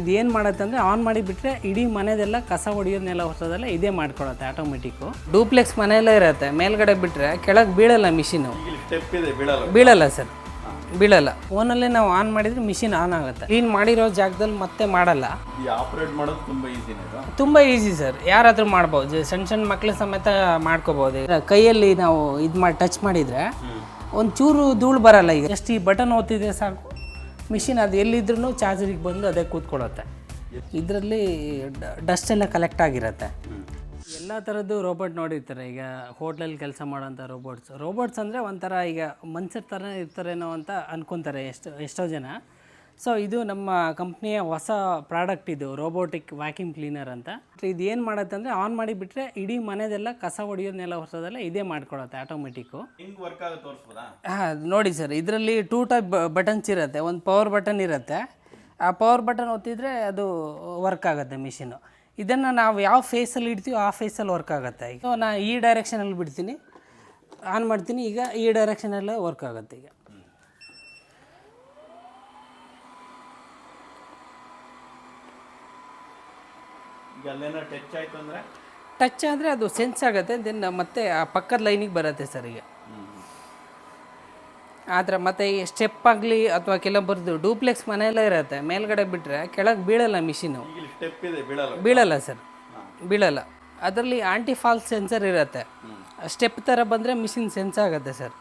ಇದು ಏನು ಮಾಡುತ್ತೆ ಅಂದರೆ ಆನ್ ಮಾಡಿಬಿಟ್ರೆ ಇಡೀ ಮನೆದೆಲ್ಲ ಕಸ ಹೊಡೆಯೋದನ್ನೆಲ್ಲ ಹೊಸದೆಲ್ಲ ಇದೇ ಮಾಡ್ಕೊಳತ್ತೆ ಆಟೋಮೆಟಿಕ್ಕು ಡೂಪ್ಲೆಕ್ಸ್ ಮನೆಯಲ್ಲೇ ಇರುತ್ತೆ. ಮೇಲ್ಗಡೆ ಬಿಟ್ಟರೆ ಕೆಳಗೆ ಬೀಳಲ್ಲ ಮಿಷಿನು ಬೀಳಲ್ಲ. ಸರ್ ಬೀಳಲ್ಲ. ಫೋನಲ್ಲೇ ನಾವು ಆನ್ ಮಾಡಿದರೆ ಮಿಷಿನ್ ಆನ್ ಆಗುತ್ತೆ. ಕ್ಲೀನ್ ಮಾಡಿರೋ ಜಾಗದಲ್ಲಿ ಮತ್ತೆ ಮಾಡಲ್ಲ. ಈ ಆಪರೇಟ್ ಮಾಡೋದು ತುಂಬಾ ಇದು? ತುಂಬ ಈಸಿ ಸರ್ ಯಾರಾದರೂ ಮಾಡ್ಬೋದು. ಸಣ್ಣ ಸಣ್ಣ ಮಕ್ಕಳು ಸಮೇತ ಮಾಡ್ಕೋಬೋದು. ಕೈಯಲ್ಲಿ ನಾವು ಇದು ಮಾಡಿ ಟಚ್ ಮಾಡಿದರೆ ಒಂದು ಚೂರು ಧೂಳು ಬರಲ್ಲ ಈಗ. ಎಷ್ಟು ಈ ಬಟನ್ ಓದ್ತಿದ್ರೆ ಸಾಕು? ಮಿಷಿನ್ ಅದು ಎಲ್ಲಿದ್ರೂ ಚಾರ್ಜರಿಗೆ ಬಂದು ಅದೇ ಕೂತ್ಕೊಳ್ಳುತ್ತೆ. ಇದರಲ್ಲಿ ಡಸ್ಟ್ ಎಲ್ಲ ಕಲೆಕ್ಟ್ ಆಗಿರುತ್ತೆ. ಎಲ್ಲ ಥರದ್ದು ರೋಬೋಟ್ ನೋಡಿರ್ತಾರೆ. ಈಗ ಹೋಟ್ಲಲ್ಲಿ ಕೆಲಸ ಮಾಡೋಂಥ ರೋಬೋಟ್ಸ್ ರೋಬೋಟ್ಸ್ ಅಂದರೆ ಒಂಥರ ಈಗ ಮನುಷ್ಯರ ಥರ ಇರ್ತಾರೇನೋ ಅಂತ ಅನ್ಕೊತಾರೆ ಎಷ್ಟು, ಎಷ್ಟೋ ಜನ. ಸೊ ಇದು ನಮ್ಮ ಕಂಪ್ನಿಯ ಹೊಸ ಪ್ರಾಡಕ್ಟ್ ಇದು ರೋಬೋಟಿಕ್ ವ್ಯಾಕ್ಯೂಮ್ ಕ್ಲೀನರ್ ಅಂತ. ಇದು ಏನು ಮಾಡುತ್ತೆ ಅಂದರೆ ಆನ್ ಮಾಡಿಬಿಟ್ರೆ ಇಡೀ ಮನೆದೆಲ್ಲ ಕಸ ಹೊಡೆಯೋದನ್ನೆಲ್ಲ ಹೊಸದೆಲ್ಲ ಇದೇ ಮಾಡ್ಕೊಳತ್ತೆ ಆಟೋಮೆಟಿಕ್ಕು ಹಿಂಗ್ ವರ್ಕ್ ಹಾಂ ನೋಡಿ ಸರ್ ಇದರಲ್ಲಿ ಟೂ ಟೈಪ್ ಬಟನ್ಸ್ ಇರುತ್ತೆ. ಒಂದು ಪವರ್ ಬಟನ್ ಇರುತ್ತೆ. ಆ ಪವರ್ ಬಟನ್ ಒತ್ತಿದ್ರೆ ಅದು ವರ್ಕ್ ಆಗುತ್ತೆ ಮಿಷಿನು ಇದನ್ನು ನಾವು ಯಾವ ಫೇಸಲ್ಲಿ ಇಡ್ತೀವೋ ಆ ಫೇಸಲ್ಲಿ ವರ್ಕ್ ಆಗುತ್ತೆ ಈಗ. ನಾನು ಈ ಡೈರೆಕ್ಷನಲ್ಲಿ ಬಿಡ್ತೀನಿ. ಆನ್ ಮಾಡ್ತೀನಿ ಈಗ ಈ ಡೈರೆಕ್ಷನಲ್ಲೇ ವರ್ಕ್ ಆಗುತ್ತೆ ಈಗ. ಈಗ ಅಲ್ಲೇನೋ ಟಚ್ ಆಯ್ತು ಅಂದ್ರೆ? ಟಚ್ ಆದರೆ ಅದು ಸೆನ್ಸ್ ಆಗುತ್ತೆ ದೆನ್ ಮತ್ತೆ ಆ ಪಕ್ಕದ ಲೈನಿಗೆ ಬರುತ್ತೆ ಸರ್ ಈಗ. ಆದರೆ ಮತ್ತೆ ಈ ಸ್ಟೆಪ್ ಆಗಲಿ ಅಥವಾ ಕೆಲವೊಬ್ಬರದ್ದು ಡೂಪ್ಲೆಕ್ಸ್ ಮನೆಯಲ್ಲೇ ಇರುತ್ತೆ ಮೇಲ್ಗಡೆ ಬಿಟ್ಟರೆ ಕೆಳಗೆ ಬೀಳಲ್ಲ ಮಿಷಿನು ಸ್ಟೆಪ್ ಇದೆ ಬೀಳಲ್ಲ. ಬೀಳಲ್ಲ ಸರ್ ಬೀಳಲ್ಲ. ಅದರಲ್ಲಿ ಆಂಟಿ ಫಾಲ್ಸ್ ಸೆನ್ಸರ್ ಇರುತ್ತೆ ಸ್ಟೆಪ್ ಥರ ಬಂದರೆ ಮಿಷಿನ್ ಸೆನ್ಸ್ ಆಗುತ್ತೆ ಸರ್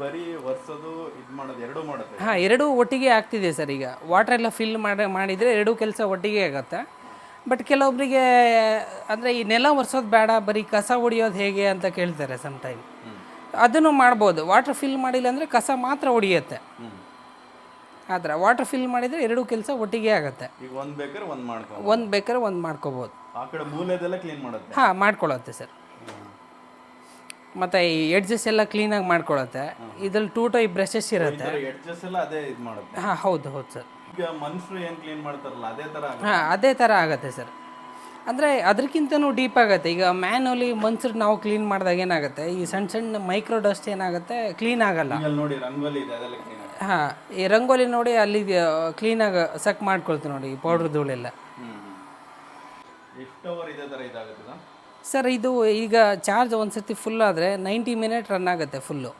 ಬರೀ ಒರೆಸೋದು ಇದು ಮಾಡೋದು ಎರಡೂ ಮಾಡುತ್ತೆ. ಹಾಂ ಎರಡೂ ಒಟ್ಟಿಗೆ ಆಗ್ತಿದೆ ಸರ್ ಈಗ. ವಾಟರ್ ಎಲ್ಲ ಫಿಲ್ ಮಾಡಿ ಮಾಡಿದರೆ ಎರಡೂ ಕೆಲಸ ಒಟ್ಟಿಗೆ ಆಗುತ್ತೆ. ಬಟ್ ಕೆಲವೊಬ್ಬರಿಗೆ ಅಂದರೆ ಈ ನೆಲ ಒರೆಸೋದು ಬೇಡ ಬರೀ ಕಸ ಹೊಡಿಯೋದು ಹೇಗೆ ಅಂತ ಕೇಳ್ತಾರೆ ಸಮ್ ಟೈಮ್ ಅದನ್ನು ಮಾಡ್ಬೋದು. ವಾಟರ್ ಫಿಲ್ ಮಾಡಿಲ್ಲ ಅಂದರೆ ಕಸ ಮಾತ್ರ ಹೊಡಿಯುತ್ತೆ ಆ ಥರ ವಾಟರ್ ಫಿಲ್ ಮಾಡಿದರೆ ಎರಡೂ ಕೆಲಸ ಒಟ್ಟಿಗೆ ಆಗುತ್ತೆ. ಈಗ ಒಂದ್ ಬೇಕಾದ್ರೆ ಒಂದು ಮಾಡ್ಕೊ ಒಂದು ಬೇಕಾದ್ರೆ ಒಂದು ಮಾಡ್ಕೋಬೋದು. ಆ ಕಡೆ ಮೂಲೆದೆಲ್ಲ ಕ್ಲೀನ್ ಮಾಡುತ್ತೆ. ಹಾಂ ಮಾಡ್ಕೊಳ್ಳುತ್ತೆ ಸರ್. ಮತ್ತು ಈ ಎಡ್ಜಸ್ ಎಲ್ಲ ಕ್ಲೀನಾಗಿ ಮಾಡ್ಕೊಳತ್ತೆ. ಇದ್ರಲ್ಲಿ ಟೂ ಟೈಪ್ ಬ್ರಷಸ್ ಇರುತ್ತೆ. ಎಡ್ಜಸ್ ಎಲ್ಲ ಅದೇ ಇದು ಮಾಡುತ್ತೆ. ಹಾಂ ಹೌದು ಹೌದು ಸರ್ ಈಗ ಮನುಷ್ಯರು ಏನ್ ಕ್ಲೀನ್ ಮಾಡ್ತಾರಲ್ಲ ಅದೇ ತರ ಆಗುತ್ತೆ. ಹಾಂ ಅದೇ ಥರ ಆಗುತ್ತೆ ಸರ್ ಅಂದರೆ ಅದಕ್ಕಿಂತನೂ ಡೀಪ್ ಆಗುತ್ತೆ. ಈಗ ಮ್ಯಾನ್ಯಲಿ ಮನ್ಸರು ನಾವು ಕ್ಲೀನ್ ಮಾಡಿದಾಗ ಏನಾಗುತ್ತೆ? ಈ ಸಣ್ಣ ಸಣ್ಣ ಮೈಕ್ರೋ ಡಸ್ಟ್ ಏನಾಗುತ್ತೆ? ಕ್ಲೀನ್ ಆಗಲ್ಲ. ನೋಡಿ ರಂಗೋಲಿ ಇದೆ ಅದೆಲ್ಲ ಕ್ಲೀನ್ ಹಾಂ ಈ ರಂಗೋಲಿ ನೋಡಿ ಅಲ್ಲಿ ಕ್ಲೀನಾಗಿ ಸಕ್ ಮಾಡ್ಕೊಳ್ತೀವಿ ನೋಡಿ ಈ ಪೌಡ್ರ್ ಧೂಳೆಲ್ಲ. ಎಷ್ಟು ಅವರ್ ಇದೇ ತರ ಇದಾಗುತ್ತೆ ಸರ್ ಇದು ಈಗ ಚಾರ್ಜ್ ಒಂದು ಸರ್ತಿ ಫುಲ್ ಆದರೆ ನೈಂಟಿ ಮಿನಿಟ್ ರನ್ ಆಗುತ್ತೆ ಫುಲ್ಲು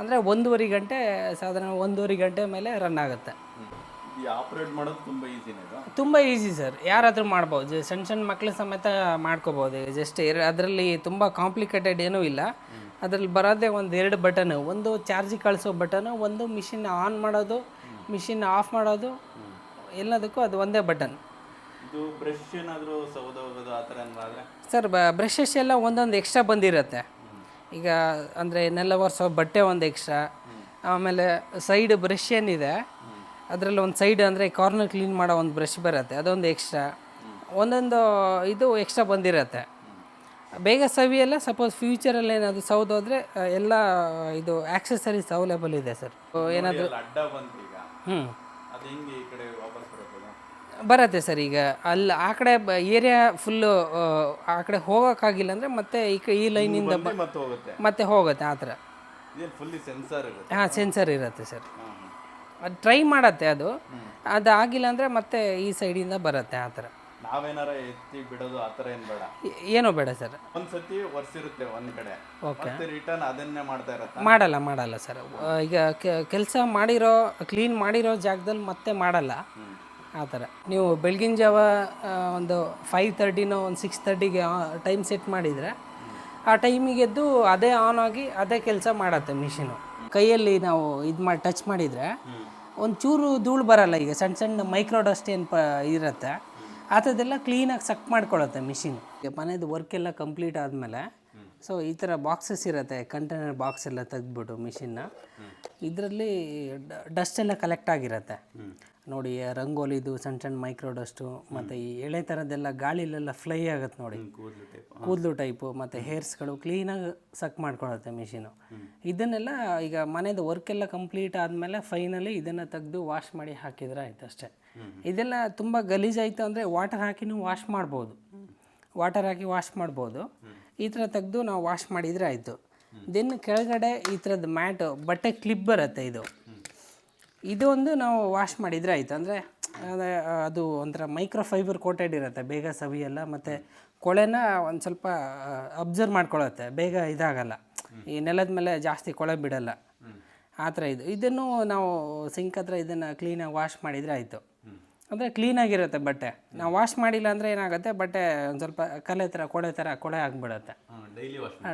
ಅಂದರೆ ಒಂದೂವರೆ ಗಂಟೆ ಸಾಧಾರಣ ಒಂದೂವರೆ ಗಂಟೆ ಮೇಲೆ ರನ್ ಆಗುತ್ತೆ. ಈ ಮಾಡೋದು ತುಂಬಾ ಈಸಿನೇ ತುಂಬ ಈಸಿ ಸರ್. ಯಾರಾದರೂ ಮಾಡ್ಬೋದು. ಸಣ್ಣ ಸಣ್ಣ ಮಕ್ಕಳು ಸಮೇತ ಮಾಡ್ಕೋಬೋದು. ಜಸ್ಟ್ ಅದರಲ್ಲಿ ತುಂಬ ಕಾಂಪ್ಲಿಕೇಟೆಡ್ ಏನೂ ಇಲ್ಲ. ಅದರಲ್ಲಿ ಬರೋದೇ ಒಂದು ಎರಡು ಬಟನು ಒಂದು ಚಾರ್ಜಿಗೆ ಕಳಿಸೋ ಬಟನು ಒಂದು ಮಿಷಿನ್ ಆನ್ ಮಾಡೋದು ಮಿಷಿನ್ ಆಫ್ ಮಾಡೋದು ಎಲ್ಲದಕ್ಕೂ ಅದು ಒಂದೇ ಬಟನ್ ಇದು ಬ್ರಷ್ ಏನಾದರೂ ಸೌದ ಹೋಗೋದು ಆ ಥರ ಏನಾದ್ರೆ ಸರ್ ಬ ಬ್ರಷಸ್ ಎಲ್ಲ ಒಂದೊಂದು ಎಕ್ಸ್ಟ್ರಾ ಬಂದಿರುತ್ತೆ. ಈಗ ಅಂದರೆ ನೆಲ ಒರೆಸೋ ಬಟ್ಟೆ ಒಂದು ಎಕ್ಸ್ಟ್ರಾ ಆಮೇಲೆ ಸೈಡ್ ಬ್ರಷ್ ಏನಿದೆ ಅದರಲ್ಲಿ ಒಂದು ಸೈಡ್ ಅಂದರೆ ಕಾರ್ನರ್ ಕ್ಲೀನ್ ಮಾಡೋ ಒಂದು ಬ್ರಷ್ ಬರುತ್ತೆ ಅದೊಂದು ಎಕ್ಸ್ಟ್ರಾ ಒಂದೊಂದು ಇದು ಎಕ್ಸ್ಟ್ರಾ ಬಂದಿರುತ್ತೆ. ಬೇಗ ಸವಿಯೆಲ್ಲ ಸಪೋಸ್ ಫ್ಯೂಚರಲ್ಲಿ ಏನಾದರೂ ಸೌದೋದ್ರೆ ಎಲ್ಲ ಇದು ಆಕ್ಸೆಸರೀಸ್ ಅವೈಲೇಬಲ್ ಇದೆ ಸರ್. ಏನಾದರೂ ಹ್ಞೂ ಬರುತ್ತೆ ಸರ್ ಈಗ. ಅಲ್ಲಿ ಆ ಕಡೆ ಏರಿಯಾ ಫುಲ್ಲು ಆ ಕಡೆ ಹೋಗೋಕ್ಕಾಗಿಲ್ಲ ಅಂದರೆ ಮತ್ತೆ ಈ ಕ ಈ ಲೈನಿಂದ ಬ ಮತ್ತೆ ಹೋಗುತ್ತೆ. ಮತ್ತೆ ಹೋಗುತ್ತೆ ಆ ಥರ. ಇದೇನು ಫುಲ್ಲಿ ಸೆನ್ಸರ್ ಇರುತ್ತೆ. ಹಾಂ ಸೆನ್ಸರ್ ಇರುತ್ತೆ ಸರ್. ಹಾಂ ಹಾಂ ಅದು ಟ್ರೈ ಮಾಡತ್ತೆ ಅದು. ಅದು ಆಗಿಲ್ಲ ಅಂದರೆ ಮತ್ತೆ ಈ ಸೈಡಿಂದ ಬರುತ್ತೆ ಆ ಥರ. ನಾವೇನಾರ ಎತ್ತಿ ಬಿಡೋದು ಆ ಥರ ಏನು ಬೇಡ. ಏ- ಏನೂ ಬೇಡ ಸರ್. ಒಂದ್ಸತಿ ಒರೆಸಿರುತ್ತೆ ಒಂದ್ ಕಡೆ. ಓಕೆ. ಮತ್ತೆ ರಿಟರ್ನ್ ಅದನ್ನೇ ಮಾಡ್ತಾ ಇರತ್ತ? ಮಾಡಲ್ಲ ಮಾಡಲ್ಲ ಸರ್. ಈಗ ಕೆಲಸ ಮಾಡಿರೋ ಕ್ಲೀನ್ ಮಾಡಿರೋ ಜಾಗದಲ್ಲಿ ಮತ್ತೆ ಮಾಡಲ್ಲ. ಆ ಥರ. ನೀವು ಬೆಳಗಿನ ಜಾವ ಒಂದು ಫೈವ್ ತರ್ಟಿನೋ ಒಂದು ಸಿಕ್ಸ್ ತರ್ಟಿಗೆ ಟೈಮ್ ಸೆಟ್ ಮಾಡಿದರೆ, ಆ ಟೈಮಿಗೆ ಎದ್ದು ಅದೇ ಆನ್ ಆಗಿ ಅದೇ ಕೆಲಸ ಮಾಡತ್ತೆ ಮಿಷಿನು ಕೈಯಲ್ಲಿ ನಾವು ಇದು ಮಾಡಿ ಟಚ್ ಮಾಡಿದರೆ, ಒಂದು ಚೂರು ಧೂಳು ಬರಲ್ಲ ಈಗ ಸಣ್ಣ ಸಣ್ಣ ಮೈಕ್ರೋ ಡಸ್ಟ್ ಏನು ಪ, ಇರುತ್ತೆ. ಆ ಥರದ್ದೆಲ್ಲ ಕ್ಲೀನಾಗಿ ಸಕ್ ಮಾಡ್ಕೊಳತ್ತೆ ಮಿಷಿನ್ ಮನೇದು ವರ್ಕ್ ಎಲ್ಲ ಕಂಪ್ಲೀಟ್ ಆದಮೇಲೆ ಸೊ ಈ ಥರ ಬಾಕ್ಸಸ್ ಇರುತ್ತೆ ಕಂಟೈನರ್ ಬಾಕ್ಸ್ ಎಲ್ಲ ತೆಗೆದ್ಬಿಟ್ಟು ಮಿಷಿನ್ನ ಇದರಲ್ಲಿ ಡಸ್ಟ್ ಎಲ್ಲ ಕಲೆಕ್ಟ್ ಆಗಿರುತ್ತೆ. ನೋಡಿ ರಂಗೋಲಿದು ಸಣ್ಣ ಸಣ್ಣ ಮೈಕ್ರೋ ಡಸ್ಟು ಮತ್ತು ಈ ಎಳೆ ಥರದ್ದೆಲ್ಲ ಗಾಳಿಲೆಲ್ಲ ಫ್ಲೈ ಆಗುತ್ತೆ ನೋಡಿ. ಕೂದಲು ಟೈಪ್ ಮತ್ತು ಹೇರ್ಸ್ಗಳು ಕ್ಲೀನಾಗಿ ಸಕ್ ಮಾಡ್ಕೊಳತ್ತೆ ಮಿಷಿನು ಇದನ್ನೆಲ್ಲ ಈಗ ಮನೆದು ವರ್ಕ್ ಎಲ್ಲ ಕಂಪ್ಲೀಟ್ ಆದಮೇಲೆ ಫೈನಲಿ ಇದನ್ನು ತೆಗೆದು ವಾಶ್ ಮಾಡಿ ಹಾಕಿದ್ರೆ ಆಯ್ತು ಅಷ್ಟೇ. ಇದೆಲ್ಲ ತುಂಬ ಗಲೀಜಾಯಿತು ಅಂದರೆ ವಾಟರ್ ಹಾಕಿನೂ ವಾಶ್ ಮಾಡ್ಬೋದು. ವಾಟರ್ ಹಾಕಿ ವಾಶ್ ಮಾಡ್ಬೋದು. ಈ ಥರ ತೆಗೆದು ನಾವು ವಾಶ್ ಮಾಡಿದರೆ ಆಯಿತು. ದೆನ್ ಕೆಳಗಡೆ ಈ ಥರದ್ದು ಮ್ಯಾಟು ಬಟ್ಟೆ ಕ್ಲಿಪ್ ಬರುತ್ತೆ ಇದು. ಇದು ಒಂದು ನಾವು ವಾಶ್ ಮಾಡಿದರೆ ಆಯಿತು. ಅಂದರೆ ಅದು ಒಂಥರ ಮೈಕ್ರೋಫೈಬರ್ ಕೋಟೆಡ್ ಇರುತ್ತೆ. ಬೇಗ ಸವಿಯಲ್ಲ ಮತ್ತು ಕೊಳೆನ ಒಂದು ಸ್ವಲ್ಪ ಅಬ್ಸರ್ವ್ ಮಾಡ್ಕೊಳ್ಳುತ್ತೆ ಬೇಗ ಇದಾಗಲ್ಲ. ಈ ನೆಲದ ಮೇಲೆ ಜಾಸ್ತಿ ಕೊಳೆ ಬಿಡಲ್ಲ. ಆ ಥರ ಇದು. ಇದನ್ನು ನಾವು ಸಿಂಕ್ ಹತ್ರ ಇದನ್ನು ಕ್ಲೀನಾಗಿ ವಾಶ್ ಮಾಡಿದರೆ ಆಯಿತು. ಅಂದರೆ ಕ್ಲೀನಾಗಿರುತ್ತೆ ಬಟ್ಟೆ. ನಾವು ವಾಶ್ ಮಾಡಿಲ್ಲ ಅಂದರೆ ಏನಾಗುತ್ತೆ? ಬಟ್ಟೆ ಒಂದು ಸ್ವಲ್ಪ ಕಲೆ ಥರ ಕೊಳೆ ಥರ ಕೊಳೆ ಆಗಿಬಿಡುತ್ತೆ.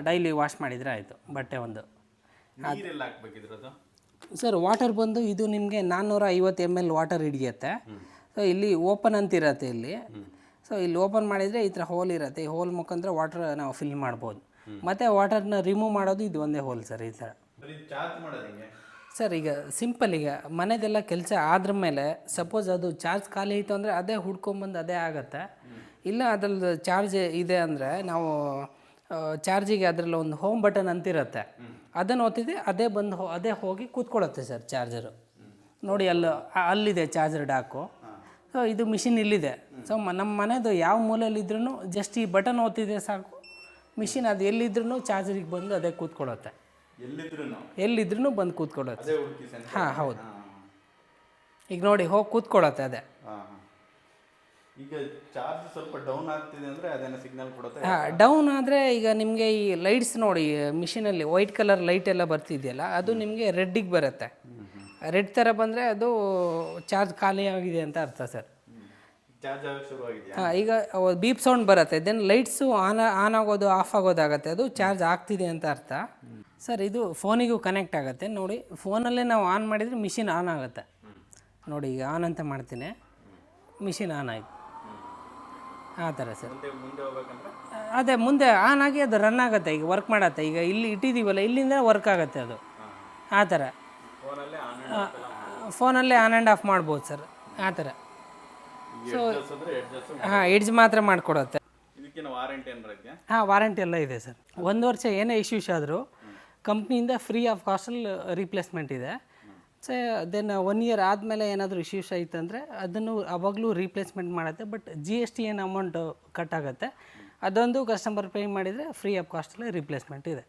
ಡೈಲಿ ವಾಶ್ ಮಾಡಿದರೆ ಆಯಿತು. ಬಟ್ಟೆ ಒಂದು. ಸರ್ ವಾಟರ್ ಬಂದು ಇದು ನಿಮಗೆ ನಾನ್ನೂರ ಐವತ್ತು ಎಂ ಎಲ್ ವಾಟರ್ ಹಿಡಿಯುತ್ತೆ. ಸೊ ಇಲ್ಲಿ ಓಪನ್ ಅಂತ ಇರತ್ತೆ ಇಲ್ಲಿ. ಸೊ ಇಲ್ಲಿ ಓಪನ್ ಮಾಡಿದರೆ ಈ ಥರ ಹೋಲ್ ಇರುತ್ತೆ. ಈ ಹೋಲ್ ಮುಖಾಂತರ ವಾಟರ್ ನಾವು ಫಿಲ್ ಮಾಡ್ಬೋದು. ಮತ್ತು ವಾಟರ್ನ ರಿಮೂವ್ ಮಾಡೋದು ಇದು ಒಂದೇ ಹೋಲ್ ಸರ್ ಈ ಥರ. ಸರ್ ಈಗ ಸಿಂಪಲ್ ಈಗ ಮನೆದೆಲ್ಲ ಕೆಲಸ ಆದ್ರ ಮೇಲೆ ಸಪೋಸ್ ಅದು ಚಾರ್ಜ್ ಖಾಲಿ ಇತ್ತು ಅಂದರೆ ಅದೇ ಹುಡ್ಕೊಂಬಂದು ಅದೇ ಆಗುತ್ತೆ. ಇಲ್ಲ ಅದ್ರದ್ದು ಚಾರ್ಜ್ ಇದೆ ಅಂದರೆ ನಾವು ಚಾರ್ಜಿಗೆ ಅದರಲ್ಲಿ ಒಂದು ಹೋಮ್ ಬಟನ್ ಅಂತಿರುತ್ತೆ. ಅದನ್ನು ಒತ್ತಿದ್ರೆ ಅದೇ ಬಂದು ಹೋ- ಅದೇ ಹೋಗಿ ಕೂತ್ಕೊಳ್ಳುತ್ತೆ ಸರ್ ಚಾರ್ಜರು. ನೋಡಿ ಅಲ್ಲಿ ಅಲ್ಲಿದೆ ಚಾರ್ಜರ್ ಡಾಕು. ಸೊ ಇದು ಮಿಷಿನ್ ಇಲ್ಲಿದೆ. ಸೊ ನಮ್ಮ ಮನೆದು ಯಾವ ಮೂಲೆಯಲ್ಲಿದ್ರೂ ಜಸ್ಟ್ ಈ ಬಟನ್ ಒತ್ತಿದ್ರೆ ಸಾಕು. ಮಿಷಿನ್ ಅದು ಎಲ್ಲಿದ್ರೂ ಚಾರ್ಜರಿಗೆ ಬಂದು ಅದೇ ಕೂತ್ಕೊಳ್ಳುತ್ತೆ. ಎಲ್ಲಿದ್ರು ಬಂದು ಕೂತ್ಕೊಳ್ಳುತ್ತೆ. ಹಾಂ ಹೌದು. ಈಗ ನೋಡಿ ಹೋಗಿ ಕೂತ್ಕೊಳ್ಳುತ್ತೆ ಅದೇ. ಈಗ ಚಾರ್ಜ್ ಸ್ವಲ್ಪ ಡೌನ್ ಆಗ್ತಿದೆ ಅಂದರೆ ಅದೇನೋ ಸಿಗ್ನಲ್ ಕೊಡುತ್ತೆ? ಹಾಂ ಡೌನ್ ಆದರೆ ಈಗ ನಿಮಗೆ ಈ ಲೈಟ್ಸ್ ನೋಡಿ ಮಿಷಿನಲ್ಲಿ ವೈಟ್ ಕಲರ್ ಲೈಟ್ ಎಲ್ಲ ಬರ್ತಿದೆಯಲ್ಲ ಅದು ನಿಮಗೆ ರೆಡ್ಡಿಗೆ ಬರುತ್ತೆ. ರೆಡ್ ಥರ ಬಂದರೆ ಅದು ಚಾರ್ಜ್ ಖಾಲಿ ಆಗಿದೆ ಅಂತ ಅರ್ಥ ಸರ್. ಚಾರ್ಜ್ ಹಾಂ ಈಗ ಬೀಪ್ ಸೌಂಡ್ ಬರುತ್ತೆ ದೆನ್ ಲೈಟ್ಸು ಆನ್ ಆನ್ ಆಗೋದು ಆಫ್ ಆಗೋದಾಗತ್ತೆ ಅದು ಚಾರ್ಜ್ ಆಗ್ತಿದೆ ಅಂತ ಅರ್ಥ. ಸರ್ ಇದು ಫೋನಿಗೂ ಕನೆಕ್ಟ್ ಆಗುತ್ತೆ ನೋಡಿ ಫೋನಲ್ಲೇ ನಾವು ಆನ್ ಮಾಡಿದರೆ ಮಿಷಿನ್ ಆನ್ ಆಗುತ್ತೆ. ನೋಡಿ ಈಗ ಆನ್ ಅಂತ ಮಾಡ್ತೀನಿ ಮಿಷಿನ್ ಆನ್ ಆಯಿತು. ಆ ಥರ ಸರ್. ಅದೇ ಮುಂದೆ ಆನ್ ಆಗಿ ಅದು ರನ್ ಆಗುತ್ತೆ ಈಗ ವರ್ಕ್ ಮಾಡತ್ತೆ. ಈಗ ಇಲ್ಲಿ ಇಟ್ಟಿದ್ದೀವಲ್ಲ ಇಲ್ಲಿಂದ ವರ್ಕ್ ಆಗುತ್ತೆ ಅದು. ಆ ಥರ. ಫೋನಲ್ಲೇ ಆನ್ ಆ್ಯಂಡ್ ಆಫ್ ಮಾಡ್ಬೋದು. ಸರ್ ಆ ಥರ. ಸೊ ಹಾಂ ಎಡ್ಜ್ ಮಾತ್ರ ಮಾಡಿಕೊಡುತ್ತೆ. ಹಾಂ ವಾರಂಟಿ ಎಲ್ಲ ಇದೆ ಸರ್. ಒಂದು ವರ್ಷ ಏನೇ ಇಶ್ಯೂಸ್ ಆದರೂ ಕಂಪ್ನಿಯಿಂದ ಫ್ರೀ ಆಫ್ ಕಾಸ್ಟಲ್ಲಿ ರೀಪ್ಲೇಸ್ಮೆಂಟ್ ಇದೆ. ಸೊ ದೆನ್ ಒನ್ ಇಯರ್ ಆದಮೇಲೆ ಏನಾದರೂ ಇಶ್ಯೂಸ್ ಆಯ್ತಂದರೆ ಅದನ್ನು ಅವಾಗಲೂ ರೀಪ್ಲೇಸ್ಮೆಂಟ್ ಮಾಡುತ್ತೆ. ಬಟ್ ಜಿ ಎಸ್ ಟಿ ಏನು ಅಮೌಂಟು ಕಟ್ ಆಗುತ್ತೆ, ಅದೊಂದು ಕಸ್ಟಮರ್ ಪೇ ಮಾಡಿದರೆ ಫ್ರೀ ಆಫ್ ಕಾಸ್ಟಲ್ಲಿ ರೀಪ್ಲೇಸ್ಮೆಂಟ್ ಇದೆ.